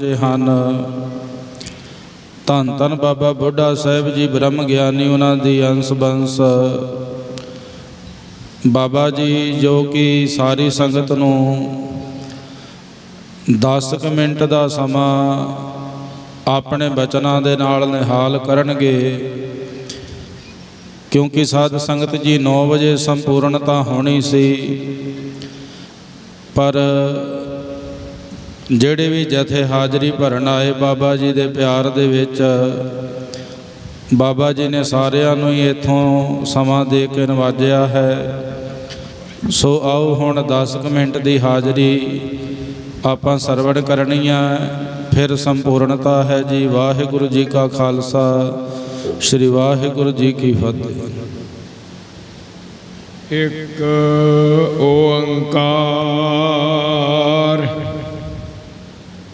ਜੇ ਹਨ। ਧੰਨ ਧੰਨ ਬਾਬਾ ਬੁੱਢਾ ਸਾਹਿਬ ਜੀ ਬ੍ਰਹਮ ਗਿਆਨੀ ਉਹਨਾਂ ਦੀ ਅੰਸ਼ ਬੰਸ। ਬਾਬਾ ਜੀ ਜੋ ਕਿ ਸਾਰੀ ਸੰਗਤ ਨੂੰ 10 ਕੁ ਮਿੰਟ ਦਾ ਸਮਾਂ ਆਪਣੇ ਬਚਨਾਂ ਦੇ ਨਾਲ ਨਿਹਾਲ ਕਰਨਗੇ। ਕਿਉਂਕਿ ਸਾਧ ਸੰਗਤ ਜੀ 9 ਵਜੇ ਸੰਪੂਰਨਤਾ ਹੋਣੀ ਸੀ। ਪਰ ਜਿਹੜੇ ਵੀ ਜਥੇ ਹਾਜ਼ਰੀ ਭਰਨ ਆਏ ਬਾਬਾ ਜੀ ਦੇ ਪਿਆਰ ਦੇ ਵਿੱਚ, ਬਾਬਾ ਜੀ ਨੇ ਸਾਰਿਆਂ ਨੂੰ ਹੀ ਇੱਥੋਂ ਸਮਾਂ ਦੇ ਕੇ ਨਵਾਜਿਆ ਹੈ। ਸੋ ਆਓ ਹੁਣ 10 ਕੁ ਮਿੰਟ ਦੀ ਹਾਜ਼ਰੀ ਆਪਾਂ ਸਰਵਣ ਕਰਨੀ ਆ, ਫਿਰ ਸੰਪੂਰਨਤਾ ਹੈ ਜੀ। ਵਾਹਿਗੁਰੂ ਜੀ ਕਾ ਖਾਲਸਾ, ਸ੍ਰੀ ਵਾਹਿਗੁਰੂ ਜੀ ਕੀ ਫਤਿਹ। ਇੱਕ ਓੰਕਾਰ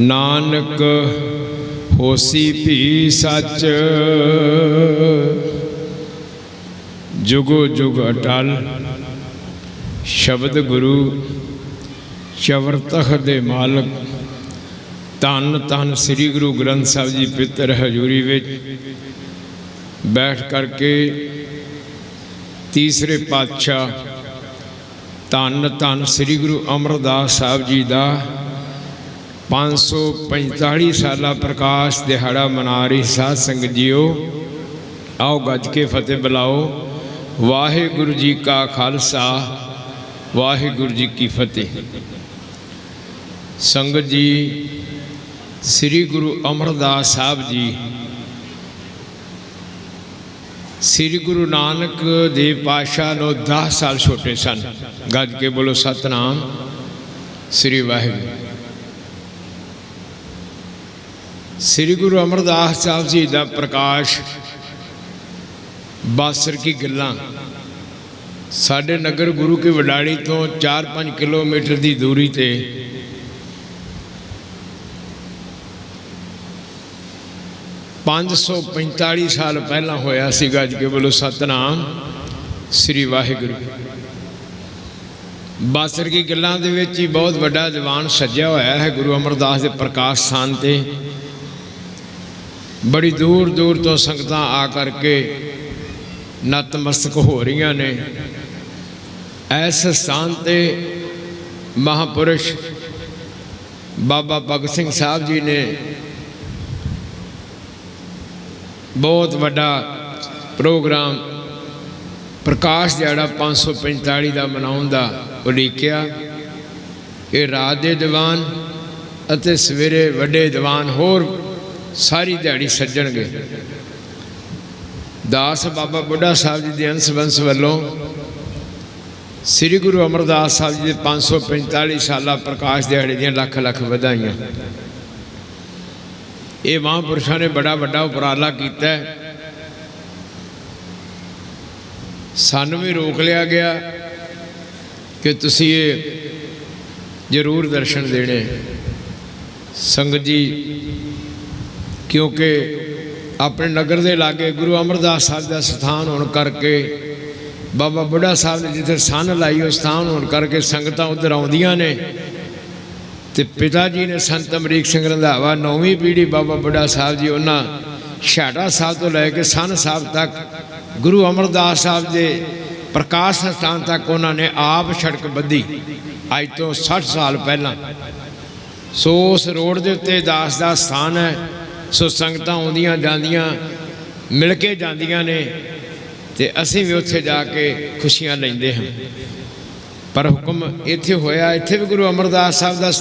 ਨਾਨਕ ਹੋਸੀ ਭੀ ਸੱਚ। ਜੁਗੋ ਜੁਗ ਅਟਲ ਸ਼ਬਦ ਗੁਰੂ ਚਵਰ ਦੇ ਮਾਲਕ। ਧੰਨ ਧੰਨ ਸ੍ਰੀ ਗੁਰੂ ਗ੍ਰੰਥ ਸਾਹਿਬ ਜੀ ਪਿੱਤਰ ਹਜ਼ੂਰੀ ਵਿੱਚ ਬੈਠ ਕਰਕੇ ਤੀਸਰੇ ਪਾਤਸ਼ਾਹ ਧੰਨ ਧੰਨ ਸ੍ਰੀ ਗੁਰੂ ਅਮਰਦਾਸ ਸਾਹਿਬ ਜੀ ਦਾ 545 ਸਾਲਾ ਪ੍ਰਕਾਸ਼ ਦਿਹਾੜਾ ਮਨਾ ਰਹੀ ਸਾਧ ਸੰਗਤ ਜੀਓ। ਆਓ ਗੱਜ ਕੇ ਫਤਿਹ ਬੁਲਾਓ। ਵਾਹਿਗੁਰੂ ਜੀ ਕਾ ਖਾਲਸਾ, ਵਾਹਿਗੁਰੂ ਜੀ ਕੀ ਫਤਿਹ। ਸੰਗਤ ਜੀ, ਸ੍ਰੀ ਗੁਰੂ ਅਮਰਦਾਸ ਸਾਹਿਬ ਜੀ, ਸ੍ਰੀ ਗੁਰੂ ਨਾਨਕ ਦੇਵ ਪਾਤਸ਼ਾਹ ਨੂੰ 10 ਸਾਲ ਛੋਟੇ ਸਨ। ਗੱਜ ਕੇ ਬੋਲੋ ਸਤਨਾਮ, ਸ੍ਰੀ ਵਾਹਿਗੁਰੂ। ਸ੍ਰੀ ਗੁਰੂ ਅਮਰਦਾਸ ਸਾਹਿਬ ਜੀ ਦਾ ਪ੍ਰਕਾਸ਼, ਬਾਸਰ ਕੀ ਗੱਲਾਂ। ਸਾਡੇ ਨਗਰ ਗੁਰੂ ਕੀ ਵਡਾੜੀ ਤੋਂ 4-5 ਕਿਲੋਮੀਟਰ ਦੀ ਦੂਰੀ ਤੇ ਪੰਜ ਸੌ ਪੰਤਾਲੀ ਸਾਲ ਪਹਿਲਾਂ ਹੋਇਆ ਸੀਗਾ ਅੱਜ ਕੇ ਬੋਲੋ ਸਤਨਾਮ ਸ੍ਰੀ ਵਾਹਿਗੁਰੂ। ਬਾਸਰ ਕੀ ਗੱਲਾਂ ਦੇ ਵਿੱਚ ਹੀ ਬਹੁਤ ਵੱਡਾ ਦੀਵਾਨ ਸੱਜਿਆ ਹੋਇਆ ਹੈ ਗੁਰੂ ਅਮਰਦਾਸ ਦੇ ਪ੍ਰਕਾਸ਼ ਸਥਾਨ ਤੇ। ਬੜੀ ਦੂਰ ਦੂਰ ਤੋਂ ਸੰਗਤਾਂ ਆ ਕਰਕੇ ਨਤਮਸਤਕ ਹੋ ਰਹੀਆਂ ਨੇ। ਐਸ ਸਥਾਨ ਤੇ ਮਹਾਪੁਰਸ਼ ਬਾਬਾ ਭਗਤ ਸਿੰਘ ਸਾਹਿਬ ਜੀ ਨੇ ਬਹੁਤ ਵੱਡਾ ਪ੍ਰੋਗਰਾਮ ਪ੍ਰਕਾਸ਼ ਦਿਹਾੜਾ 545 ਦਾ ਮਨਾਉਣ ਦਾ ਉਲੀਕਿਆ ਇਹ ਰਾਤ ਦੇ ਦੀਵਾਨ ਅਤੇ ਸਵੇਰੇ ਵੱਡੇ ਦੀਵਾਨ ਹੋਰ ਸਾਰੀ ਦਿਹਾੜੀ ਸੱਜਣਗੇ। ਦਾਸ ਬਾਬਾ ਬੁੱਢਾ ਸਾਹਿਬ ਜੀ ਦੇ ਅੰਸ਼ ਬੰਸ ਵੱਲੋਂ ਸ੍ਰੀ ਗੁਰੂ ਅਮਰਦਾਸ ਸਾਹਿਬ ਜੀ ਦੇ 545 ਸਾਲਾ ਪ੍ਰਕਾਸ਼ ਦਿਹਾੜੇ ਦੀਆਂ ਲੱਖ ਲੱਖ ਵਧਾਈਆਂ। ਇਹ ਮਹਾਂਪੁਰਸ਼ਾਂ ਨੇ ਬੜਾ ਵੱਡਾ ਉਪਰਾਲਾ ਕੀਤਾ। ਸਾਨੂੰ ਵੀ ਰੋਕ ਲਿਆ ਗਿਆ ਕਿ ਤੁਸੀਂ ਇਹ ਜ਼ਰੂਰ ਦਰਸ਼ਨ ਦੇਣੇ। ਸੰਗਤ ਜੀ ਕਿਉਂਕਿ ਆਪਣੇ ਨਗਰ ਦੇ ਲਾਗੇ ਗੁਰੂ ਅਮਰਦਾਸ ਸਾਹਿਬ ਦਾ ਸਥਾਨ ਹੋਣ ਕਰਕੇ, ਬਾਬਾ ਬੁੱਢਾ ਸਾਹਿਬ ਨੇ ਜਿੱਥੇ ਸੰਨ ਲਾਈ ਉਹ ਸਥਾਨ ਹੋਣ ਕਰਕੇ ਸੰਗਤਾਂ ਉਧਰ ਆਉਂਦੀਆਂ ਨੇ। ਤੇ ਪਿਤਾ ਜੀ ਨੇ ਸੰਤ ਅਮਰੀਕ ਸਿੰਘ ਰੰਧਾਵਾ ਨੌਵੀਂ ਪੀੜ੍ਹੀ ਬਾਬਾ ਬੁੱਢਾ ਸਾਹਿਬ ਜੀ ਉਹਨਾਂ ਛਾਟਾ ਸਾਹਿਬ ਤੋਂ ਲੈ ਕੇ ਸੰਨ ਸਾਹਿਬ ਤੱਕ ਗੁਰੂ ਅਮਰਦਾਸ ਸਾਹਿਬ ਦੇ ਪ੍ਰਕਾਸ਼ ਸਥਾਨ ਤੱਕ ਉਹਨਾਂ ਨੇ ਆਪ ਸੜਕ ਬੱਧੀ। ਅੱਜ ਤੋਂ 60 ਸਾਲ ਪਹਿਲਾਂ। ਸੋ ਉਸ ਰੋਡ ਦੇ ਉੱਤੇ ਦਾਸ ਦਾ ਸਥਾਨ ਹੈ। ਸੋ ਸੰਗਤਾਂ ਆਉਂਦੀਆਂ ਜਾਂਦੀਆਂ, ਮਿਲ ਕੇ ਜਾਂਦੀਆਂ ਨੇ ਤੇ ਅਸੀਂ ਵੀ ਉੱਥੇ ਜਾ ਕੇ ਖੁਸ਼ੀਆਂ ਲੈਂਦੇ ਹਾਂ। ਪਰ ਹੁਕਮ ਇੱਥੇ ਹੋਇਆ, ਇੱਥੇ ਵੀ ਗੁਰੂ ਅਮਰਦਾਸ ਸਾਹਿਬ ਦਾ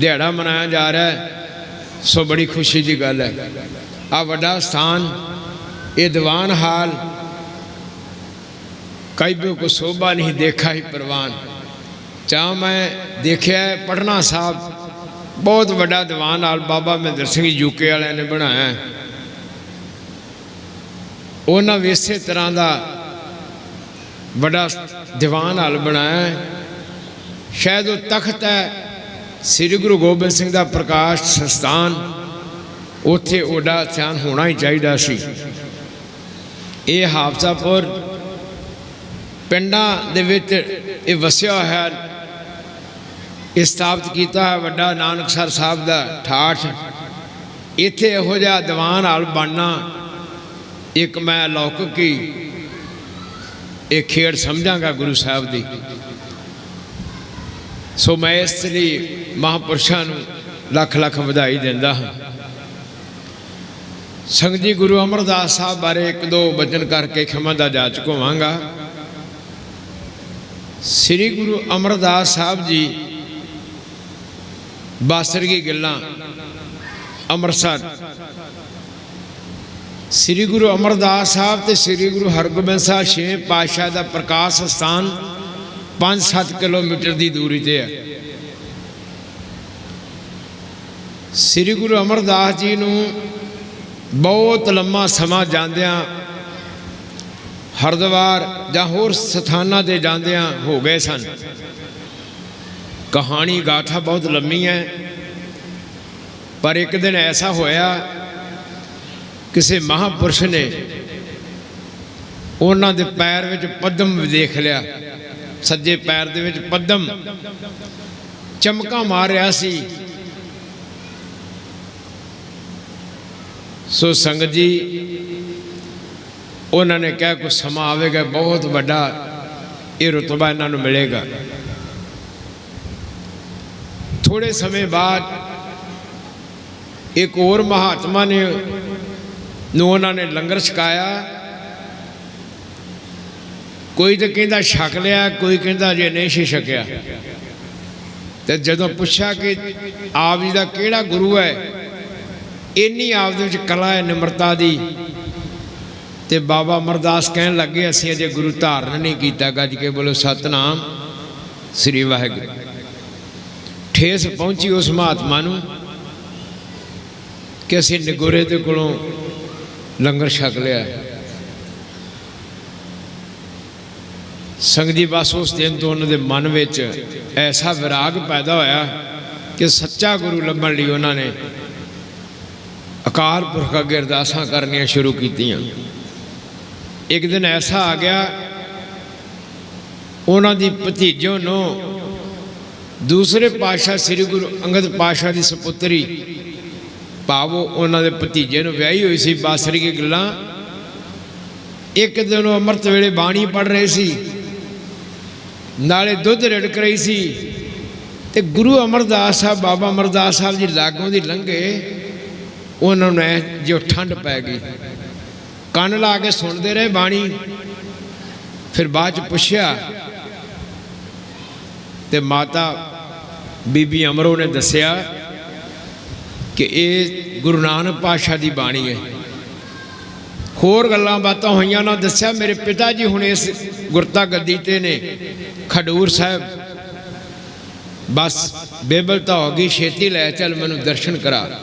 ਦਿਹਾੜਾ ਮਨਾਇਆ ਜਾ ਰਿਹਾ ਹੈ। ਸੋ ਬੜੀ ਖੁਸ਼ੀ ਦੀ ਗੱਲ ਹੈ। ਆ ਵੱਡਾ ਸਥਾਨ, ਇਹ ਦੀਵਾਨ ਹਾਲ ਕਈਬੇ ਕੋ ਸੋਭਾ ਨਹੀਂ ਦੇਖਾ ਹੀ ਪ੍ਰਵਾਨ। ਚਾਹ ਮੈਂ ਦੇਖਿਆ ਪਟਨਾ ਸਾਹਿਬ ਬਹੁਤ ਵੱਡਾ ਦੀਵਾਨ ਹਾਲ ਬਾਬਾ ਮਹਿੰਦਰ ਸਿੰਘ ਯੂਕੇ ਵਾਲਿਆਂ ਨੇ ਬਣਾਇਆ। ਉਹਨਾਂ ਵੀ ਇਸੇ ਤਰ੍ਹਾਂ ਦਾ ਵੱਡਾ ਦੀਵਾਨ ਹਾਲ ਬਣਾਇਆ। ਸ਼ਾਇਦ ਉਹ ਤਖਤ ਹੈ, ਸ੍ਰੀ ਗੁਰੂ ਗੋਬਿੰਦ ਸਿੰਘ ਦਾ ਪ੍ਰਕਾਸ਼ ਸੰਸਥਾਨ, ਉੱਥੇ ਉਹਦਾ ਧਿਆਨ ਹੋਣਾ ਹੀ ਚਾਹੀਦਾ ਸੀ। ਇਹ ਹਾਫਜ਼ਾਪੁਰ ਪਿੰਡਾਂ ਦੇ ਵਿੱਚ ਇਹ ਵਸਿਆ ਹੋਇਆ ਇਹ ਸਥਾਪਿਤ ਕੀਤਾ ਹੈ ਵੱਡਾ ਨਾਨਕਸਰ ਸਾਹਿਬ ਦਾ ਠਾਠ। ਇੱਥੇ ਇਹੋ ਜਿਹਾ ਦੀਵਾਨ ਹਾਲ ਬਣਨਾ, ਇੱਕ ਮੈਂ ਲੌਕਿਕ ਹੀ ਇਹ ਖੇਡ ਸਮਝਾਂਗਾ ਗੁਰੂ ਸਾਹਿਬ ਦੀ। ਸੋ ਮੈਂ ਇਸ ਲਈ ਮਹਾਂਪੁਰਸ਼ਾਂ ਨੂੰ ਲੱਖ ਲੱਖ ਵਧਾਈ ਦਿੰਦਾ ਹਾਂ। ਸੰਗਤ ਜੀ, ਗੁਰੂ ਅਮਰਦਾਸ ਸਾਹਿਬ ਬਾਰੇ ਇੱਕ ਦੋ ਬਚਨ ਕਰਕੇ ਖਿਮਾ ਦਾ ਜਾਚ ਹੋਵਾਂਗਾ ਸ੍ਰੀ ਗੁਰੂ ਅਮਰਦਾਸ ਸਾਹਿਬ ਜੀ ਬਾਸਰਗੀ ਗੱਲਾਂ? ਅੰਮ੍ਰਿਤਸਰ। ਸ੍ਰੀ ਗੁਰੂ ਅਮਰਦਾਸ ਸਾਹਿਬ ਤੇ ਸ੍ਰੀ ਗੁਰੂ ਹਰਗੋਬਿੰਦ ਸਾਹਿਬ ਛੇਵੇਂ ਪਾਤਸ਼ਾਹ ਦਾ ਪ੍ਰਕਾਸ਼ ਸਥਾਨ 5-7 ਕਿਲੋਮੀਟਰ ਦੀ ਦੂਰੀ ਤੇ ਹੈ। ਸ੍ਰੀ ਗੁਰੂ ਅਮਰਦਾਸ ਜੀ ਨੂੰ ਬਹੁਤ ਲੰਮਾ ਸਮਾਂ ਜਾਂਦਿਆਂ ਹਰਦੁਆਰ ਜਾਂ ਹੋਰ ਸਥਾਨਾਂ ਤੇ ਜਾਂਦਿਆਂ ਹੋ ਗਏ ਸਨ। ਕਹਾਣੀ ਗਾਥਾ ਬਹੁਤ ਲੰਮੀ ਹੈ, ਪਰ ਇੱਕ ਦਿਨ ਐਸਾ ਹੋਇਆ, ਕਿਸੇ ਮਹਾਪੁਰਸ਼ ਨੇ ਉਹਨਾਂ ਦੇ ਪੈਰ ਵਿੱਚ ਪਦਮ ਦੇਖ ਲਿਆ, ਸੱਜੇ ਪੈਰ ਦੇ ਵਿੱਚ ਪਦਮ ਚਮਕਾ ਮਾਰ ਰਿਹਾ ਸੀ। ਸੋ ਸੰਗਤ ਜੀ, ਉਹਨਾਂ ਨੇ ਕਿਹਾ ਕੁਝ ਸਮਾਂ ਆਵੇਗਾ, ਬਹੁਤ ਵੱਡਾ ਇਹ ਰਤਬਾ ਇਹਨਾਂ ਨੂੰ ਮਿਲੇਗਾ। ਥੋੜੇ ਸਮੇਂ ਬਾਅਦ ਇੱਕ ਹੋਰ ਮਹਾਤਮਾ ਨੇ ਨੂੰ ਉਹਨਾਂ ਨੇ ਲੰਗਰ ਛਕਾਇਆ। ਕੋਈ ਤਾਂ ਕਹਿੰਦਾ ਛਕ ਲਿਆ, ਕੋਈ ਕਹਿੰਦਾ ਜੇ ਨਹੀਂ ਸੀ ਛਕਿਆ। ਤੇ ਜਦੋਂ ਪੁੱਛਿਆ ਕਿ ਆਪ ਜੀ ਦਾ ਕਿਹੜਾ ਗੁਰੂ ਹੈ, ਇੰਨੀ ਆਪ ਦੇ ਵਿੱਚ ਕਲਾ ਹੈ, ਨਿਮਰਤਾ ਦੀ। ਤੇ ਬਾਬਾ ਅਮਰਦਾਸ ਕਹਿਣ ਲੱਗੇ, ਅਸੀਂ ਅਜੇ ਗੁਰੂ ਧਾਰਨ ਨਹੀਂ ਕੀਤਾ। ਗੱਜ ਕੇ ਬੋਲੋ, ਸਤਨਾਮ ਸ੍ਰੀ ਵਾਹਿਗੁਰੂ। ਠੇਸ ਪਹੁੰਚੀ ਉਸ ਮਹਾਤਮਾ ਨੂੰ ਕਿ ਅਸੀਂ ਨਿਗੋਰੇ ਦੇ ਕੋਲੋਂ ਲੰਗਰ ਛਕ ਲਿਆ। ਸੰਗਤ ਜੀ, ਬਸ ਉਸ ਦਿਨ ਤੋਂ ਉਹਨਾਂ ਦੇ ਮਨ ਵਿੱਚ ਐਸਾ ਵਿਰਾਗ ਪੈਦਾ ਹੋਇਆ ਕਿ ਸੱਚਾ ਗੁਰੂ ਲੱਭਣ ਲਈ ਉਹਨਾਂ ਨੇ ਅਕਾਲ ਪੁਰਖ ਅੱਗੇ ਅਰਦਾਸਾਂ ਕਰਨੀਆਂ ਸ਼ੁਰੂ ਕੀਤੀਆਂ। ਇੱਕ ਦਿਨ ਐਸਾ ਆ ਗਿਆ, ਉਹਨਾਂ ਦੀ ਭਤੀਜੋ ਨੂੰ ਦੂਸਰੇ ਪਾਤਸ਼ਾਹ ਸ੍ਰੀ ਗੁਰੂ ਅੰਗਦ ਪਾਤਸ਼ਾਹ ਦੀ ਸੁਪੁੱਤਰੀ ਭਾਵੋ ਉਹਨਾਂ ਦੇ ਭਤੀਜੇ ਨੂੰ ਵਿਆਹੀ ਹੋਈ ਸੀ ਬਾਸਰੀ ਦੀ ਗੱਲਾਂ। ਇੱਕ ਦਿਨ ਉਹ ਅੰਮ੍ਰਿਤ ਵੇਲੇ ਬਾਣੀ ਪੜ ਰਹੇ ਸੀ। ਨਾਲੇ ਦੁੱਧ ਰਿੜਕ ਰਹੀ ਸੀ ਤੇ ਗੁਰੂ ਅਮਰਦਾਸ ਸਾਹਿਬ, ਬਾਬਾ ਅਮਰਦਾਸ ਸਾਹਿਬ ਜੀ ਲਾਗੋਂ ਦੀ ਲੰਘੇ। ਉਹਨਾਂ ਨੂੰ ਐ ਜੋ ਠੰਡ ਪੈ ਗਈ। ਕੰਨ ਲਾ ਕੇ ਸੁਣਦੇ ਰਹੇ ਬਾਣੀ। ਫਿਰ ਬਾਅਦ ਚ ਪੁੱਛਿਆ ਤੇ ਮਾਤਾ ਬੀਬੀ ਅਮਰੋ ਨੇ ਦੱਸਿਆ ਕਿ ਇਹ ਗੁਰੂ ਨਾਨਕ ਪਾਤਸ਼ਾਹ ਦੀ ਬਾਣੀ ਹੈ। ਹੋਰ ਗੱਲਾਂ ਬਾਤਾਂ ਹੋਈਆਂ ਨਾ, ਦੱਸਿਆ ਮੇਰੇ ਪਿਤਾ ਜੀ ਹੁਣ ਇਸ ਗੁਰਤਾ ਗੱਦੀ ਤੇ ਨੇ। ਖਡੂਰ ਸਾਹਿਬ, ਬਸ ਬੇਬਲ ਤਾਂ ਹੋ ਗਈ, ਛੇਤੀ ਲੈ ਚੱਲ, ਮੈਨੂੰ ਦਰਸ਼ਨ ਕਰਾ।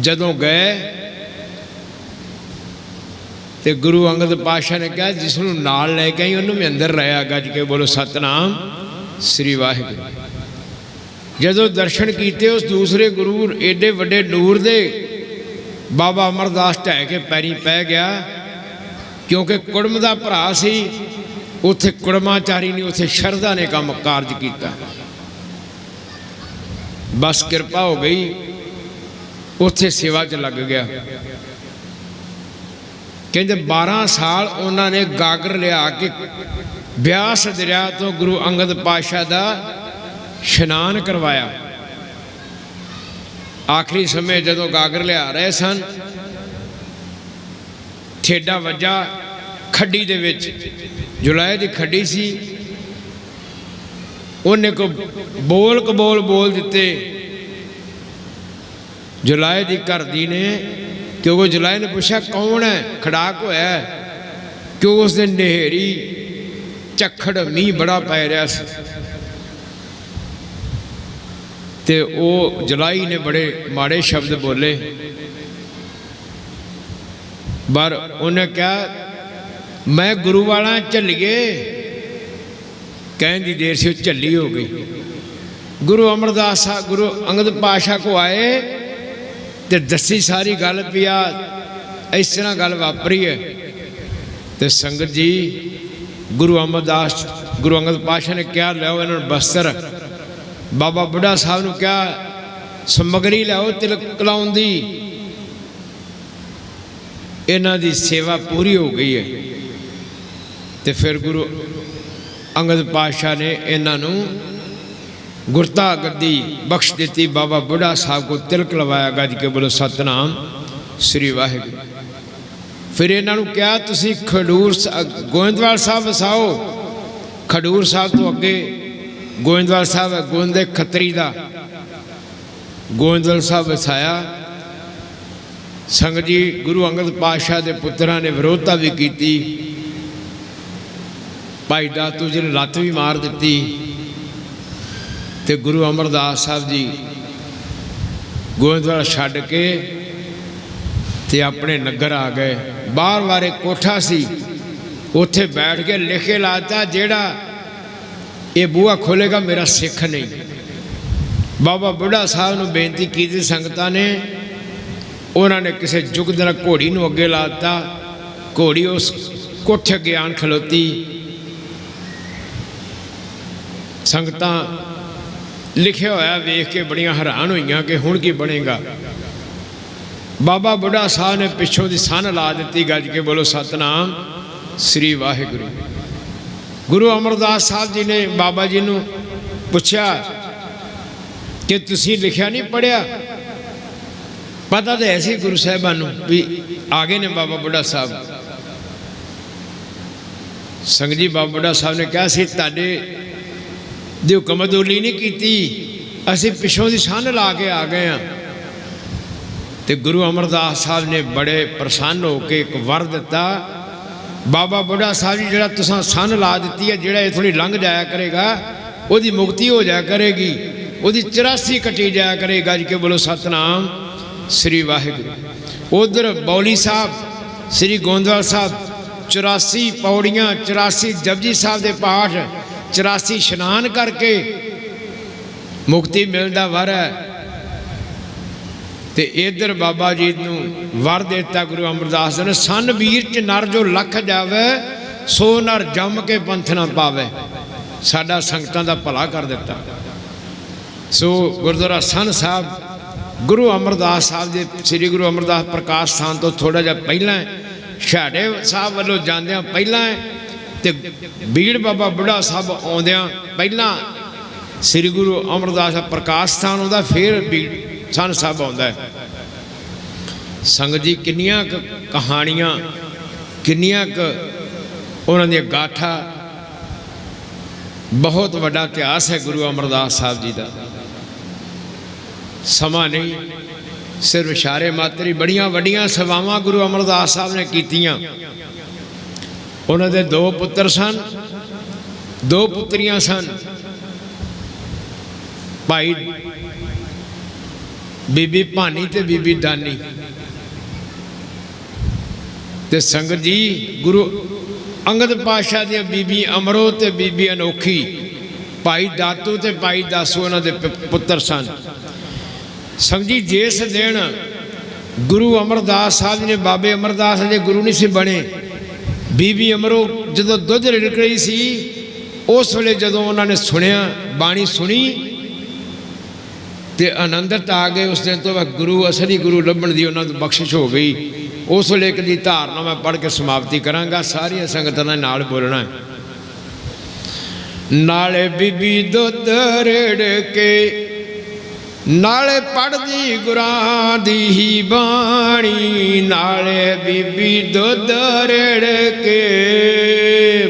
ਜਦੋਂ ਗਏ ਤੇ ਗੁਰੂ ਅੰਗਦ ਪਾਤਸ਼ਾਹ ਨੇ ਕਿਹਾ, ਜਿਸ ਨੂੰ ਨਾਲ ਲੈ ਕੇ ਆਈ, ਉਹਨੂੰ ਵੀ ਅੰਦਰ ਰਹਿਆ ਗੱਜ ਕੇ ਬੋਲੋ, ਸਤਨਾਮ। ਸ੍ਰੀ ਵਾਹਿਗੁਰੂ। ਜਦੋਂ ਦਰਸ਼ਨ ਕੀਤੇ, ਉਸ ਦੂਸਰੇ ਗੁਰੂ ਏਡੇ ਵੱਡੇ ਨੂਰ ਦੇ ਬਾਬਾ ਅਮਰਦਾਸ ਢਹਿ ਕੇ ਪੈਰੀ ਪੈ ਗਿਆ, ਕਿਉਂਕਿ ਕੁੜਮ ਦਾ ਭਰਾ ਸੀ, ਉੱਥੇ ਕੁੜਮਾਚਾਰੀ ਨੇ, ਉੱਥੇ ਸ਼ਰਧਾ ਨੇ ਕੰਮ ਕਾਰਜ ਕੀਤਾ। ਬਸ ਕਿਰਪਾ ਹੋ ਗਈ, ਉੱਥੇ ਸੇਵਾ 'ਚ ਲੱਗ ਗਿਆ। ਕਹਿੰਦੇ 12 ਸਾਲ ਉਹਨਾਂ ਨੇ ਗਾਗਰ ਲਿਆ ਕੇ ਬਿਆਸ ਦਰਿਆ ਤੋਂ ਗੁਰੂ ਅੰਗਦ ਪਾਤਸ਼ਾਹ ਦਾ ਇਸ਼ਨਾਨ ਕਰਵਾਇਆ। ਆਖਰੀ ਸਮੇਂ ਜਦੋਂ ਗਾਗਰ ਲਿਆ ਰਹੇ ਸਨ, ਠੇਡਾ ਵੱਜਾ ਖੱਡੀ ਦੇ ਵਿੱਚ। ਜੁਲਾਏ ਦੀ ਖੱਡੀ ਸੀ। ਉਹਨੇ ਕੋ ਬੋਲ ਕਬੋਲ ਬੋਲ ਦਿੱਤੇ। ਜੁਲਾਏ ਦੀ ਘਰ ਦੀ ਨੇ ਕਿਉਂਕਿ ਜੁਲਾਏ ਨੇ ਪੁੱਛਿਆ ਕੌਣ ਹੈ? ਖੜਾਕ ਹੋਇਆ ਕਿਉਂ ਉਸ ਦਿਨ ਨਹਿਰੀ ਝੱਖੜ ਮੀਂਹ ਬੜਾ ਪੈ ਰਿਹਾ ਸੀ। ਤੇ ਉਹ ਜਲਾਈ ਨੇ ਬੜੇ ਮਾੜੇ ਸ਼ਬਦ ਬੋਲੇ। ਪਰ ਉਹਨੇ ਕਿਹਾ, ਮੈਂ ਗੁਰੂ ਵਾਲਾ ਝੱਲੀਏ। ਕਹਿਣ ਦੀ ਦੇਰ ਸੀ, ਉਹ ਝੱਲੀ ਹੋ ਗਈ। ਗੁਰੂ ਅਮਰਦਾਸ ਸਾਹਿਬ ਗੁਰੂ ਅੰਗਦ ਪਾਸ਼ਾ ਕੋ ਆਏ ਤੇ ਦੱਸੀ ਸਾਰੀ ਗੱਲ ਪਿਆ ਇਸ ਤਰ੍ਹਾਂ ਗੱਲ ਵਾਪਰੀ ਹੈ। ਤੇ ਸੰਗਤ ਜੀ ਗੁਰੂ ਅਮਰਦਾਸ, ਗੁਰੂ ਅੰਗਦ ਪਾਸ਼ਾ ਨੇ ਕਿਹਾ, ਲਿਆਓ ਇਹਨਾਂ ਨੂੰ ਬਸਤਰ। ਬਾਬਾ ਬੁੱਢਾ ਸਾਹਿਬ ਨੂੰ ਕਿਹਾ, ਸਮਗਰੀ ਲਿਆਓ ਤਿਲਕ ਲਾਉਣ ਦੀ। ਇਹਨਾਂ ਦੀ ਸੇਵਾ ਪੂਰੀ ਹੋ ਗਈ ਹੈ। ਤੇ ਫਿਰ ਗੁਰੂ ਅੰਗਦ ਪਾਤਸ਼ਾਹ ਨੇ ਇਹਨਾਂ ਨੂੰ ਗੁਰਤਾ ਗੱਦੀ ਬਖਸ਼ ਦਿੱਤੀ। ਬਾਬਾ ਬੁੱਢਾ ਸਾਹਿਬ ਕੋ ਤਿਲਕ ਲਵਾਇਆ ਗੱਜ ਕੇ ਬੋਲੋ ਸਤਨਾਮ ਸ੍ਰੀ ਵਾਹਿਗੁਰੂ। ਫਿਰ ਇਹਨਾਂ ਨੂੰ ਕਿਹਾ, ਤੁਸੀਂ ਖਡੂਰ ਸ- ਗੋਇੰਦਵਾਲ ਸਾਹਿਬ ਵਸਾਓ। ਖਡੂਰ ਸਾਹਿਬ ਤੋਂ ਅੱਗੇ ਗੋਇੰਦਵਾਲ ਸਾਹਿਬ ਹੈ, ਗੋਇੰਦ ਖੱਤਰੀ ਦਾ। ਗੋਇੰਦਵਾਲ ਸਾਹਿਬ ਵਸਾਇਆ। ਸੰਗਤ ਜੀ, ਗੁਰੂ ਅੰਗਦ ਪਾਤਸ਼ਾਹ ਦੇ ਪੁੱਤਰਾਂ ਨੇ ਵਿਰੋਧਤਾ ਵੀ ਕੀਤੀ। ਭਾਈ ਦਾਤੂ ਜੀ ਨੇ ਲੱਤ ਵੀ ਮਾਰ ਦਿੱਤੀ। ਤੇ ਗੁਰੂ ਅਮਰਦਾਸ ਸਾਹਿਬ ਜੀ ਗੋਇੰਦਵਾਲ ਛੱਡ ਕੇ ਤੇ ਆਪਣੇ ਨਗਰ ਆ ਗਏ। ਬਾਹਰ ਵਾਰੇ ਕੋਠਾ ਸੀ, ਉੱਥੇ ਬੈਠ ਕੇ ਲਿਖੇ ਲਾਤਾ ਜਿਹੜਾ ਇਹ ਬੂਹਾ ਖੋਲੇਗਾ, ਮੇਰਾ ਸਿੱਖ ਨਹੀਂ। ਬਾਬਾ ਬੁੱਢਾ ਸਾਹਿਬ ਨੂੰ ਬੇਨਤੀ ਕੀਤੀ, ਸੰਗਤਾਂ ਨੇ, ਉਹਨਾਂ ਨੇ ਕਿਸੇ ਜੁਗ ਦੇ ਨਾਲ ਘੋੜੀ ਨੂੰ ਅੱਗੇ ਲਾਤਾ। ਘੋੜੀ ਉਸ ਕੋਠੇ ਅੱਗੇ ਆਣ ਖਲੋਤੀ। ਸੰਗਤਾਂ ਲਿਖਿਆ ਹੋਇਆ ਵੇਖ ਕੇ ਬੜੀਆਂ ਹੈਰਾਨ ਹੋਈਆਂ ਕਿ ਹੁਣ ਕੀ ਬਣੇਗਾ। ਬਾਬਾ ਬੁੱਢਾ ਸਾਹਿਬ ਨੇ ਪਿੱਛੋਂ ਦੀ ਸੰਨ ਲਾ ਦਿੱਤੀ ਗੱਜ ਕੇ ਬੋਲੋ, ਸਤਨਾਮ, ਸ੍ਰੀ ਵਾਹਿਗੁਰੂ। ਗੁਰੂ ਅਮਰਦਾਸ ਸਾਹਿਬ ਜੀ ਨੇ ਬਾਬਾ ਜੀ ਨੂੰ ਪੁੱਛਿਆ ਕਿ ਤੁਸੀਂ ਲਿਖਿਆ ਨਹੀਂ ਪੜਿਆ ਪਤਾ ਤਾਂ ਐਸੀ ਗੁਰੂ ਸਾਹਿਬਾਨ ਨੂੰ ਵੀ ਆ ਗਏ ਨੇ ਬਾਬਾ ਬੁੱਢਾ ਸਾਹਿਬ। ਸੰਗਤ ਜੀ, ਬਾਬਾ ਬੁੱਢਾ ਸਾਹਿਬ ਨੇ ਕਿਹਾ ਸੀ, ਤੁਹਾਡੇ ਦੀ ਹੁਕਮਦੁਲੀ ਨਹੀਂ ਕੀਤੀ। ਅਸੀਂ ਪਿੱਛੋਂ ਦੀ ਸੰਨ ਲਾ ਕੇ ਆ ਗਏ ਆ ਤੇ ਗੁਰੂ ਅਮਰਦਾਸ ਸਾਹਿਬ ਨੇ ਬੜੇ ਪ੍ਰਸੰਨ ਹੋ ਕੇ ਇੱਕ ਵਰ ਦਿੱਤਾ। ਬਾਬਾ ਬੁੱਢਾ ਸਾਹਿਬ ਜੀ, ਜਿਹੜਾ ਤੁਸੀਂ ਸੰਨ ਲਾ ਦਿੱਤੀ ਹੈ, ਜਿਹੜਾ ਇਥੋਂ ਲੰਘ ਜਾਇਆ ਕਰੇਗਾ, ਉਹਦੀ ਮੁਕਤੀ ਹੋ ਜਾਇਆ ਕਰੇਗੀ, ਉਹਦੀ 84 ਕੱਟੀ ਜਾਇਆ ਕਰੇਗਾ ਜੀ ਕੇ ਬੋਲੋ ਸਤਨਾਮ ਸ੍ਰੀ ਵਾਹਿਗੁਰੂ। ਉਧਰ ਬੌਲੀ ਸਾਹਿਬ, ਸ੍ਰੀ ਗੋਂਦਵਾਲ ਸਾਹਿਬ 84 ਪੌੜੀਆਂ 84 ਜਪਜੀ ਸਾਹਿਬ ਦੇ ਪਾਠ 84 ਇਸ਼ਨਾਨ ਕਰਕੇ ਮੁਕਤੀ ਮਿਲਦਾ ਵਰ ਹੈ। ਤੇ ਇਧਰ ਬਾਬਾ ਜੀ ਨੂੰ ਵਰ ਦਿੱਤਾ ਗੁਰੂ ਅਮਰਦਾਸ ਨੇ, ਸੰਨ ਵੀਰ ਚ ਨਰ ਜੋ ਲੱਖ ਜਾਵੇ, ਸੋ ਨਰ ਜੰਮ ਕੇ ਪੰਥ ਨਾ ਪਾਵੇ ਸਾਡਾ ਸੰਗਤਾਂ ਦਾ ਭਲਾ ਕਰ ਦਿੱਤਾ ਸੋ ਗੁਰਦੁਆਰਾ ਸੰਨ ਸਾਹਿਬ, ਗੁਰੂ ਅਮਰਦਾਸ ਸਾਹਿਬ ਦੇ ਸ੍ਰੀ ਗੁਰੂ ਅਮਰਦਾਸ ਪ੍ਰਕਾਸ਼ ਸਥਾਨ ਤੋਂ ਥੋੜਾ ਜਿਹਾ ਪਹਿਲਾਂ ਹੈ। ਛਾੜੇ ਸਾਹਿਬ ਵੱਲੋਂ ਜਾਂਦਿਆਂ ਪਹਿਲਾਂ ਹੈ, ਤੇ ਬੀੜ ਬਾਬਾ ਬੁੱਢਾ ਸਾਹਿਬ ਆਉਂਦਿਆਂ ਪਹਿਲਾਂ ਸ੍ਰੀ ਗੁਰੂ ਅਮਰਦਾਸ ਪ੍ਰਕਾਸ਼ ਸਥਾਨ ਉਹਦਾ ਫਿਰ ਬੀੜ ਸਨ ਸਭ ਆਉਂਦਾ ਹੈ। ਸੰਗਤ ਜੀ, ਕਿੰਨੀਆਂ ਕੁ ਕਹਾਣੀਆਂ, ਕਿੰਨੀਆਂ ਕੁ ਉਹਨਾਂ ਦੀਆਂ ਗਾਥਾ। ਬਹੁਤ ਵੱਡਾ ਇਤਿਹਾਸ ਹੈ ਗੁਰੂ ਅਮਰਦਾਸ ਸਾਹਿਬ ਜੀ ਦਾ। ਸਮਾਂ ਨਹੀਂ, ਸਿਰਫ ਇਸ਼ਾਰੇ ਮਾਤਰੀ ਬੜੀਆਂ ਵੱਡੀਆਂ ਸੇਵਾਵਾਂ ਗੁਰੂ ਅਮਰਦਾਸ ਸਾਹਿਬ ਨੇ ਕੀਤੀਆਂ। ਉਹਨਾਂ ਦੇ ਦੋ ਪੁੱਤਰ ਸਨ, ਦੋ ਪੁੱਤਰੀਆਂ ਸਨ। ਭਾਈ ਬੀਬੀ ਭਾਨੀ ਤੇ ਬੀਬੀ ਦਾਨੀ ਤੇ ਸੰਗਤ ਜੀ, ਗੁਰੂ ਅੰਗਦ ਪਾਸ਼ਾ ਦੀਆਂ ਬੀਬੀ ਅਮਰੋ ਤੇ ਬੀਬੀ ਅਨੋਖੀ, ਭਾਈ ਦਾਤੂ ਤੇ ਭਾਈ ਦਾਸੂ ਉਹਨਾਂ ਦੇ ਪੁੱਤਰ ਸਨ। ਸੰਗਤ ਜੀ, ਜਿਸ ਦਿਨ ਗੁਰੂ ਅਮਰਦਾਸ ਸਾਹਿਬ ਨੇ ਬਾਬੇ ਅਮਰਦਾਸ ਦੇ ਗੁਰੂ ਨਹੀਂ ਸੀ ਬਣੇ, ਬੀਬੀ ਅਮਰੋ ਜਦੋਂ ਦੁੱਧ ਰਿੜਕ ਰਹੀ ਸੀ, ਉਸ ਵੇਲੇ ਜਦੋਂ ਉਹਨਾਂ ਨੇ ਸੁਣਿਆ, ਬਾਣੀ ਸੁਣੀ ਤੇ ਆਨੰਦਤ ਆ ਗਏ। ਉਸ ਦਿਨ ਤੋਂ ਬਾਅਦ ਗੁਰੂ, ਅਸਲੀ ਗੁਰੂ ਲੱਭਣ ਦੀ ਉਹਨਾਂ ਨੂੰ ਬਖਸ਼ਿਸ਼ ਹੋ ਗਈ। ਉਸ ਲੇਖ ਦੀ ਧਾਰਨਾ ਮੈਂ ਪੜ੍ਹ ਕੇ ਸਮਾਪਤੀ ਕਰਾਂਗਾ। ਸਾਰੀਆਂ ਸੰਗਤਾਂ ਦੇ ਨਾਲ ਬੋਲਣਾ ਨਾਲੇ ਬੀਬੀ ਦੁੱਧ ਰੇੜ ਕੇ, ਨਾਲੇ ਪੜਦੀ ਗੁਰਾਂ ਦੀ ਹੀ ਬਾਣੀ, ਨਾਲੇ ਬੀਬੀ ਦੁੱਧ ਰੇੜ ਕੇ।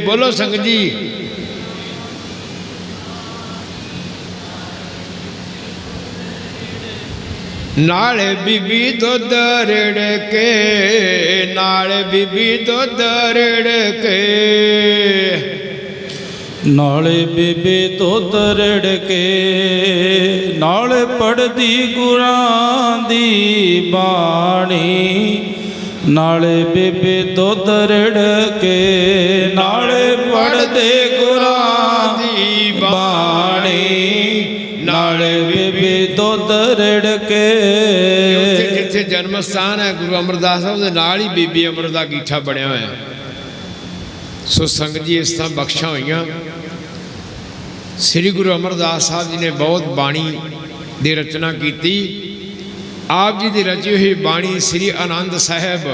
ਬੋਲੋ ਸੰਗਤ ਜੀ। ਨਾਲ ਬੀਬੀ ਦੁੱਧ ਰੜ ਕੇ, ਨਾਲ ਬੀਬੀ ਦੁੱਧ ਰੜ ਕੇ। ਨਾਲੇ ਬੇਬੇ ਦੁੱਧ ਰੜ ਕੇ, ਨਾਲ ਪੜਦੀ ਗੁਰਾਂ ਦੀ ਬਾਣੀ, ਨਾਲੇ ਬੇਬੇ ਦੁੱਧ ਰੜ ਕੇ। ਜਨਮ ਸਥਾਨ ਹੈ ਗੁਰੂ ਅਮਰਦਾਸ ਸਾਹਿਬ ਦੇ ਨਾਲ ਹੀ ਬੀਬੀ ਅਮਰ ਦਾ ਗੀਠਾ ਬਣਿਆ ਹੋਇਆ। ਸੋ ਸੰਗਤ ਜੀ, ਇਸ ਤਰ੍ਹਾਂ ਬਖਸ਼ਾਂ ਹੋਈਆਂ। ਸ੍ਰੀ ਗੁਰੂ ਅਮਰਦਾਸ ਸਾਹਿਬ ਜੀ ਨੇ ਬਹੁਤ ਬਾਣੀ ਦੀ ਰਚਨਾ ਕੀਤੀ। ਆਪ ਜੀ ਦੀ ਰਚੀ ਹੋਈ ਬਾਣੀ ਸ੍ਰੀ ਆਨੰਦ ਸਾਹਿਬ।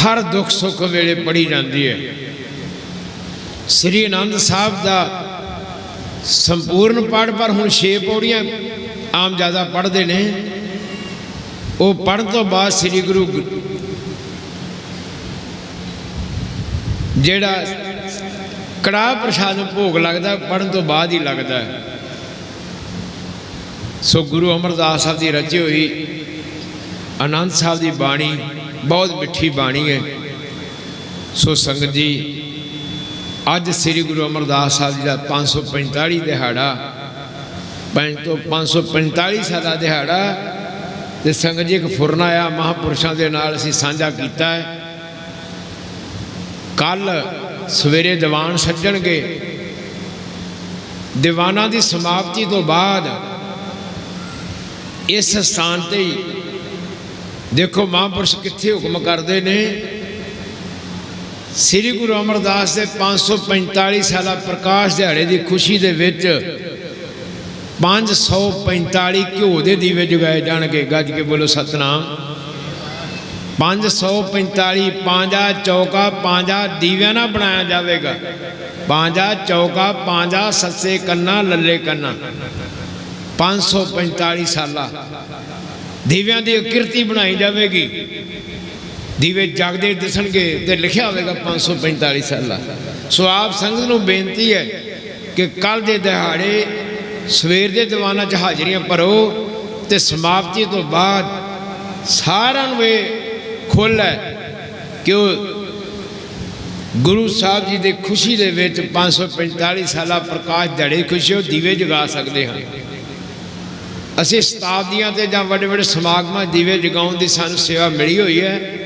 ਹਰ ਦੁੱਖ ਸੁੱਖ ਵੇਲੇ ਪੜੀ ਜਾਂਦੀ ਹੈ। ਸ੍ਰੀ ਆਨੰਦ ਸਾਹਿਬ ਦਾ ਸੰਪੂਰਨ ਪਾਠ ਪਰ ਹੁਣ 6 ਪੌੜੀਆਂ ਆਮ ਜ਼ਿਆਦਾ ਪੜ੍ਹਦੇ ਨੇ। ਉਹ ਪੜ੍ਹਨ ਤੋਂ ਬਾਅਦ ਸ੍ਰੀ ਗੁਰੂ ਜਿਹੜਾ ਕੜਾਹ ਪ੍ਰਸ਼ਾਦ ਨੂੰ ਭੋਗ ਲੱਗਦਾ, ਪੜ੍ਹਨ ਤੋਂ ਬਾਅਦ ਹੀ ਲੱਗਦਾ ਸੋ ਗੁਰੂ ਅਮਰਦਾਸ ਸਾਹਿਬ ਦੀ ਰਚੀ ਹੋਈ ਆਨੰਦ ਸਾਹਿਬ ਦੀ ਬਾਣੀ ਬਹੁਤ ਮਿੱਠੀ ਬਾਣੀ ਹੈ। ਸੋ ਸੰਗਤ ਜੀ, ਅੱਜ ਸ੍ਰੀ ਗੁਰੂ ਅਮਰਦਾਸ ਸਾਹਿਬ ਜੀ ਦਾ 545 ਦਿਹਾੜਾ, ਪੰਜ ਤੋਂ 545 ਸਾਲਾ ਦਿਹਾੜਾ ਤੇ ਸੰਗਤ ਜੀ ਇੱਕ ਫੁਰਨਾ ਆ ਮਹਾਪੁਰਸ਼ਾਂ ਦੇ ਨਾਲ ਅਸੀਂ ਸਾਂਝਾ ਕੀਤਾ ਹੈ। ਕੱਲ ਸਵੇਰੇ ਦੀਵਾਨ ਸੱਜਣਗੇ। ਦੀਵਾਨਾਂ ਦੀ ਸਮਾਪਤੀ ਤੋਂ ਬਾਅਦ ਇਸ ਸਥਾਨ ਤੇ ਹੀ ਦੇਖੋ ਮਹਾਂਪੁਰਸ਼ ਕਿੱਥੇ ਹੁਕਮ ਕਰਦੇ ਨੇ। ਸ੍ਰੀ ਗੁਰੂ ਅਮਰਦਾਸ ਦੇ 545 ਸਾਲਾ ਪ੍ਰਕਾਸ਼ ਦਿਹਾੜੇ ਦੀ ਖੁਸ਼ੀ ਦੇ ਵਿੱਚ 545 ਘਿਓ ਦੇ ਦੀਵੇ ਜਗਾਏ ਜਾਣਗੇ। ਗੱਜ ਕੇ ਬੋਲੋ ਸਤਨਾਮ। 545 ਪੰਜਾ ਚੌਕਾ ਪੰਜਾ ਦੀਵਿਆਂ ਨਾਲ ਬਣਾਇਆ ਜਾਵੇਗਾ। ਪੰਜਾ ਚੌਕਾ ਪੰਜਾ ਸੱਸੇ ਕੰਨਾ, ਲੱਲੇ ਕੰਨਾ। 545 ਸਾਲਾ। ਦੀਵਿਆਂ ਦੀ ਕਿਰਤੀ ਬਣਾਈ ਜਾਵੇਗੀ। ਦੀਵੇ ਜਗਦੇ ਦਿਸਣਗੇ ਤੇ ਲਿਖਿਆ ਹੋਵੇਗਾ 545 ਸਾਲਾ। ਸੋ ਆਪ ਸੰਗਤ ਨੂੰ ਬੇਨਤੀ ਹੈ ਕਿ ਕੱਲ ਦੇ ਦਿਹਾੜੇ ਸਵੇਰ ਦੇ ਦੀਵਾਨਾਂ 'ਚ ਹਾਜ਼ਰੀਆਂ ਭਰੋ ਤੇ ਸਮਾਪਤੀ ਤੋਂ ਬਾਅਦ ਸਾਰਿਆਂ ਨੂੰ ਇਹ ਖੁੱਲ ਹੈ ਕਿ ਉਹ ਗੁਰੂ ਸਾਹਿਬ ਜੀ ਦੇ ਖੁਸ਼ੀ ਦੇ ਵਿੱਚ 545 ਸਾਲਾ ਪ੍ਰਕਾਸ਼ ਧੜੇ ਖੁਸ਼ੀ ਉਹ ਦੀਵੇ ਜਗਾ ਸਕਦੇ ਹਾਂ ਅਸੀਂ ਸ਼ਤਾਬਦੀਆਂ ਤੇ ਜਾਂ ਵੱਡੇ ਵੱਡੇ ਸਮਾਗਮਾਂ ਦੀਵੇ ਜਗਾਉਣ ਦੀ ਸਾਨੂੰ ਸੇਵਾ ਮਿਲੀ ਹੋਈ ਹੈ।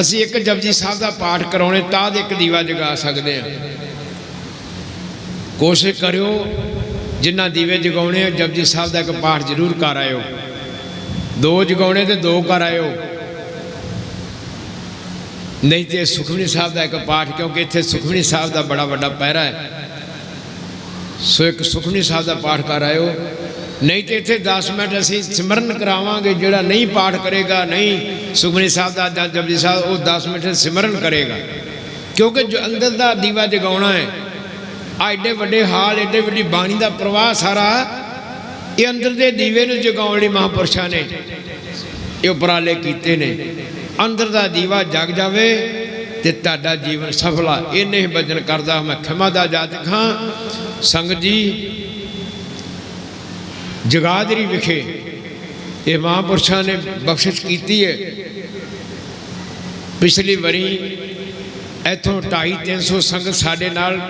ਅਸੀਂ ਇੱਕ ਜਪਜੀ ਸਾਹਿਬ ਦਾ ਪਾਠ ਕਰਾਉਣੇ ਤਾਂ ਇੱਕ ਦੀਵਾ ਜਗਾ ਸਕਦੇ ਹਾਂ। ਕੋਸ਼ਿਸ਼ ਕਰਿਓ ਜਿੰਨਾ ਦੀਵੇ ਜਗਾਉਣੇ ਆ ਜਪਜੀ ਸਾਹਿਬ ਦਾ ਇੱਕ ਪਾਠ ਜ਼ਰੂਰ ਕਰ ਆਇਓ। ਦੋ ਜਗਾਉਣੇ ਤੇ ਦੋ ਕਰ ਆਇਓ। ਨਹੀਂ ਤੇ ਸੁਖਮਨੀ ਸਾਹਿਬ ਦਾ ਇੱਕ ਪਾਠ, ਕਿਉਂਕਿ ਇੱਥੇ ਸੁਖਮਨੀ ਸਾਹਿਬ ਦਾ ਬੜਾ ਵੱਡਾ ਪਹਿਰਾ ਹੈ। ਸੋ ਇੱਕ ਸੁਖਮਨੀ ਸਾਹਿਬ ਦਾ ਪਾਠ ਕਰ ਆਇਓ। ਨਹੀਂ ਤੇ ਇੱਥੇ 10 ਮਿੰਟ ਅਸੀਂ ਸਿਮਰਨ ਕਰਾਵਾਂਗੇ, ਜਿਹੜਾ ਨਹੀਂ ਪਾਠ ਕਰੇਗਾ, ਨਹੀਂ ਸੁਖਮਨੀ ਸਾਹਿਬ ਦਾ ਜਾਂ ਜਪਜੀ ਸਾਹਿਬ, ਉਹ 10 ਮਿੰਟ ਸਿਮਰਨ ਕਰੇਗਾ। ਕਿਉਂਕਿ ਜੋ ਅੰਦਰ ਦਾ ਦੀਵਾ ਜਗਾਉਣਾ ਹੈ ਆ ਐਡੇ ਵੱਡੇ ਹਾਲ ਐਡੇ ਵੱਡੀ ਬਾਣੀ ਦਾ ਪ੍ਰਵਾਹ ਸਾਰਾ ਇਹ ਅੰਦਰ ਦੇ ਦੀਵੇ ਨੂੰ ਜਗਾਉਣ ਲਈ ਮਹਾਪੁਰਸ਼ਾਂ ਨੇ, ਇਹ ਉਪਰਾਲੇ ਕੀਤੇ ਨੇ। ਅੰਦਰ ਦਾ ਦੀਵਾ ਜਗ ਜਾਵੇ ਤੇ ਤੁਹਾਡਾ ਜੀਵਨ ਸਫਲਾ ਇਹਨੇ ਹੀ ਭਜਨ ਕਰਦਾ ਮੈਂ ਖਿਮਾ ਦਾ ਜਾਜਕ ਹਾਂ। ਸੰਗਤ ਜੀ, ਜਗਾਦਰੀ ਵਿਖੇ ਇਹ ਮਹਾਂਪੁਰਸ਼ਾਂ ਨੇ ਬਖਸ਼ਿਸ਼ ਕੀਤੀ ਹੈ। ਪਿਛਲੀ ਵਾਰੀ ਇੱਥੋਂ 2.5 300 ਸੰਗਤ ਸਾਡੇ ਨਾਲ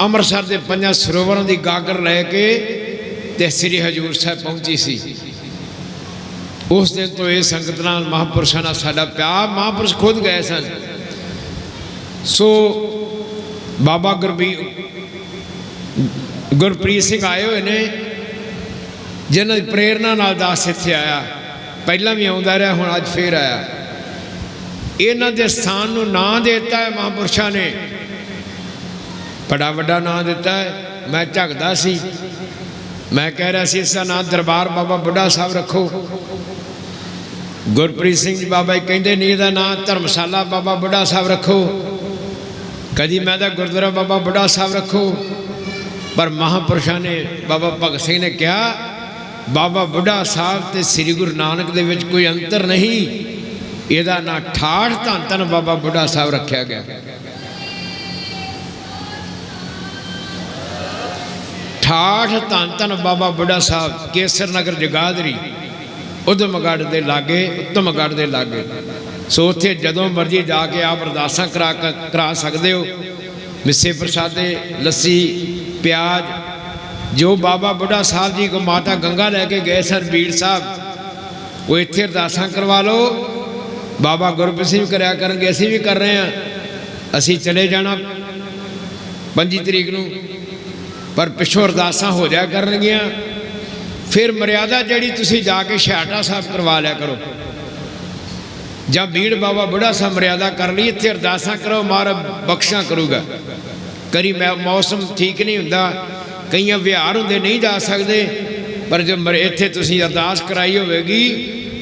ਅੰਮ੍ਰਿਤਸਰ ਦੇ ਪੰਜਾਂ ਸਰੋਵਰਾਂ ਦੀ ਗਾਗਰ ਲੈ ਕੇ ਤੇ ਸ੍ਰੀ ਹਜੂਰ ਸਾਹਿਬ ਪਹੁੰਚੀ ਸੀ। ਉਸ ਦਿਨ ਤੋਂ ਇਹ ਸੰਗਤ ਨਾਲ ਮਹਾਂਪੁਰਸ਼ਾਂ ਨਾਲ ਸਾਡਾ ਪਿਆਰ ਮਹਾਂਪੁਰਸ਼ ਖੁਦ ਗਏ ਸਨ। ਸੋ ਬਾਬਾ ਗੁਰਬੀ ਗੁਰਪ੍ਰੀਤ ਸਿੰਘ ਆਏ ਹੋਏ ਨੇ, ਜਿਨ੍ਹਾਂ ਦੀ ਪ੍ਰੇਰਣਾ ਨਾਲ ਦਾਸ ਇੱਥੇ ਆਇਆ। ਪਹਿਲਾਂ ਵੀ ਆਉਂਦਾ ਰਿਹਾ, ਹੁਣ ਅੱਜ ਫੇਰ ਆਇਆ। ਇਹਨਾਂ ਦੇ ਸਥਾਨ ਨੂੰ ਨਾਂ ਦਿੱਤਾ ਹੈ ਮਹਾਂਪੁਰਸ਼ਾਂ ਨੇ। ਬੜਾ ਵੱਡਾ ਨਾਂ ਦਿੱਤਾ ਹੈ। ਮੈਂ ਝਗਦਾ ਸੀ। ਮੈਂ ਕਹਿ ਰਿਹਾ ਸੀ ਇਸ ਦਾ ਨਾਂ ਦਰਬਾਰ ਬਾਬਾ ਬੁੱਢਾ ਸਾਹਿਬ ਰੱਖੋ। ਗੁਰਪ੍ਰੀਤ ਸਿੰਘ ਜੀ ਬਾਬਾ ਜੀ ਕਹਿੰਦੇ, ਨਹੀਂ, ਇਹਦਾ ਨਾਂ ਧਰਮਸ਼ਾਲਾ ਬਾਬਾ ਬੁੱਢਾ ਸਾਹਿਬ ਰੱਖੋ। ਕਦੀ ਮੈਂ ਤਾਂ ਗੁਰਦੁਆਰਾ ਬਾਬਾ ਬੁੱਢਾ ਸਾਹਿਬ ਰੱਖੋ। ਪਰ ਮਹਾਂਪੁਰਸ਼ਾਂ ਨੇ, ਬਾਬਾ ਭਗਤ ਸਿੰਘ ਨੇ ਕਿਹਾ, ਬਾਬਾ ਬੁੱਢਾ ਸਾਹਿਬ ਤੇ ਸ੍ਰੀ ਗੁਰੂ ਨਾਨਕ ਦੇ ਵਿੱਚ ਕੋਈ ਅੰਤਰ ਨਹੀਂ। ਇਹਦਾ ਨਾਂ ਠਾਠ ਧੰਨ ਧੰਨ ਬਾਬਾ ਬੁੱਢਾ ਸਾਹਿਬ ਰੱਖਿਆ ਗਿਆ। ਠਾਠ ਧੰਨ ਧੰਨ ਬਾਬਾ ਬੁੱਢਾ ਸਾਹਿਬ, ਕੇਸਰ ਨਗਰ ਜਗਾਦਰੀ ਉਦਮਗੜ੍ਹ ਦੇ ਲਾਗੇ ਉਤਮਗੜ੍ਹ ਦੇ ਲਾਗੇ। ਸੋ ਉੱਥੇ ਜਦੋਂ ਮਰਜ਼ੀ ਜਾ ਕੇ ਆਪ ਅਰਦਾਸਾਂ ਕਰਾ ਕ- ਕਰਾ ਸਕਦੇ ਹੋ। ਮਿੱਸੇ ਪ੍ਰਸਾਦੇ, ਲੱਸੀ, ਪਿਆਜ਼, ਜੋ ਬਾਬਾ ਬੁੱਢਾ ਸਾਹਿਬ ਜੀ ਕੋ ਮਾਤਾ ਗੰਗਾ ਲੈ ਕੇ ਗਏ ਸਨ ਬੀੜ ਸਾਹਿਬ, ਉਹ ਇੱਥੇ ਅਰਦਾਸਾਂ ਕਰਵਾ ਲਓ। ਬਾਬਾ ਗੁਰਪ੍ਰੀਤ ਸਿੰਘ ਕਰਿਆ ਕਰਨਗੇ, ਅਸੀਂ ਵੀ ਕਰ ਰਹੇ ਹਾਂ। ਅਸੀਂ ਚਲੇ ਜਾਣਾ। 25 ਤਰੀਕ ਨੂੰ ਪਰ ਪਿੱਛੋਂ ਅਰਦਾਸਾਂ ਹੋ ਜਾ ਕਰਨਗੀਆਂ। ਫਿਰ ਮਰਿਆਦਾ ਜਿਹੜੀ ਤੁਸੀਂ ਜਾ ਕੇ ਛਾਟਾ ਸਾਹਿਬ ਕਰਵਾ ਲਿਆ ਕਰੋ। ਜਾਂ ਬੀੜ ਬਾਬਾ ਬੁੜਾ ਸਾਹਿਬ ਮਰਿਆਦਾ ਕਰ ਲਈ ਇੱਥੇ ਅਰਦਾਸਾਂ ਕਰੋ ਮਾਰ ਬਖਸ਼ਾਂ ਕਰੂਗਾ। ਕਰੀ ਮੈਂ ਮੌਸਮ ਠੀਕ ਨਹੀਂ ਹੁੰਦਾ, ਕਈਆਂ ਵਿਹਾਰ ਹੁੰਦੇ ਨਹੀਂ ਜਾ ਸਕਦੇ, ਪਰ ਜੇ ਮਰ- ਇੱਥੇ ਤੁਸੀਂ ਅਰਦਾਸ ਕਰਾਈ ਹੋਵੇਗੀ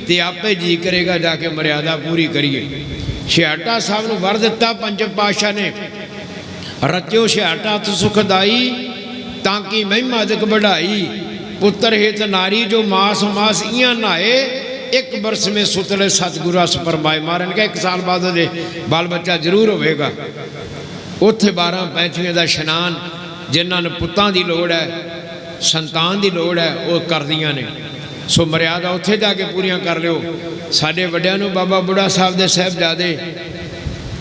ਤੇ ਆਪੇ ਜੀ ਕਰੇਗਾ ਜਾ ਕੇ ਮਰਿਆਦਾ ਪੂਰੀ ਕਰੀਏ। ਛਿਆਟਾ ਸਾਹਿਬ ਨੂੰ ਵਰ ਦਿੱਤਾ ਪੰਜ ਪਾਤਸ਼ਾਹ ਨੇ। ਰਚਿਓ ਛਿਆਟਾ ਤੁ ਸੁਖਦਾਈ ਤਾਂ ਕਿ ਮਹਿਮਾ ਅਦਕ ਵਧਾਈ ਪੁੱਤਰ ਹੇਤ ਨਾਰੀ ਜੋ ਮਾਸ ਮਾਸ ਇਆਂ ਨਾਏ, ਇੱਕ ਬਰਸ ਮੇ ਸੁਤਲੇ ਸਤਿਗੁਰੂ ਅਸ ਪਰਮਾਏ ਮਾਰਨ ਕੇ ਇੱਕ ਸਾਲ ਬਾਅਦ ਉਹਦੇ ਬਾਲ ਬੱਚਾ ਜ਼ਰੂਰ ਹੋਵੇਗਾ। ਉੱਥੇ 12 ਪੈਂਚੀਆਂ ਦਾ ਇਸ਼ਨਾਨ, ਜਿਨ੍ਹਾਂ ਨੂੰ ਪੁੱਤਾਂ ਦੀ ਲੋੜ ਹੈ, ਸੰਤਾਨ ਦੀ ਲੋੜ ਹੈ, ਉਹ ਕਰਦੀਆਂ ਨੇ। ਸੋ ਮਰਿਆਦਾ ਉੱਥੇ ਜਾ ਕੇ ਪੂਰੀਆਂ ਕਰ ਲਿਓ। ਸਾਡੇ ਵੱਡਿਆਂ ਨੂੰ ਬਾਬਾ ਬੁੱਢਾ ਸਾਹਿਬ ਦੇ ਸਾਹਿਬਜ਼ਾਦੇ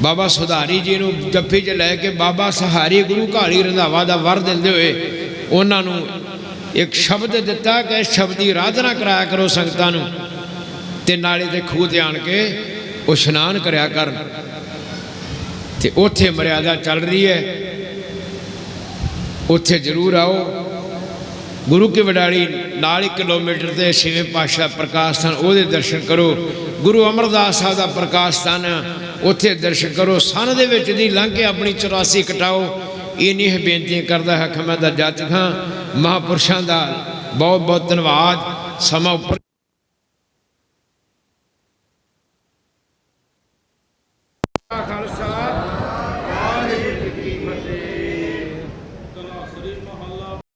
ਬਾਬਾ ਸੁਧਾਰੀ ਜੀ ਨੂੰ ਜੱਫੀ 'ਚ ਲੈ ਕੇ ਬਾਬਾ ਸਹਾਰੀ ਗੁਰੂ ਘਾਲੀ ਰੰਧਾਵਾ ਦਾ ਵਰ ਦਿੰਦੇ ਹੋਏ ਉਹਨਾਂ ਨੂੰ ਇੱਕ ਸ਼ਬਦ ਦਿੱਤਾ ਕਿ ਇਸ ਸ਼ਬਦ ਦੀ ਆਰਾਧਨਾ ਕਰਾਇਆ ਕਰੋ ਸੰਗਤਾਂ ਨੂੰ ਤੇ ਨਾਲੇ ਦੇ ਖੂਹ ਤੇ ਆਣ ਕੇ ਉਹ ਇਸ਼ਨਾਨ ਕਰਿਆ ਕਰਨ। ਤੇ ਉੱਥੇ ਮਰਿਆਦਾ ਚੱਲ ਰਹੀ ਹੈ। ਉੱਥੇ ਜ਼ਰੂਰ ਆਓ। ਗੁਰੂ ਕੀ ਵਡਾਲੀ ਨਾਲ ਹੀ ਕਿਲੋਮੀਟਰ ਤੇ ਛੇਵੇਂ ਪਾਤਸ਼ਾਹ ਪ੍ਰਕਾਸ਼ ਸਥਾਨ, ਉਹਦੇ ਦਰਸ਼ਨ ਕਰੋ। ਗੁਰੂ ਅਮਰਦਾਸ ਸਾਹਿਬ ਦਾ ਪ੍ਰਕਾਸ਼ ਸਥਾਨ ਉੱਥੇ ਦਰਸ਼ਨ ਕਰੋ ਸਨ ਦੇ ਵਿੱਚ ਦੀ ਲੰਘ ਕੇ ਆਪਣੀ 84 ਕਟਾਓ। ਇਹ ਨਹੀਂ ਬੇਨਤੀ ਕਰਦਾ ਹੈ ਮੈਂ ਦਾ ਜੱਜ ਹਾਂ ਮਹਾਪੁਰਸ਼ਾਂ ਦਾ ਬਹੁਤ ਬਹੁਤ ਧੰਨਵਾਦ। ਸਮਾਂ ਉੱਪਰ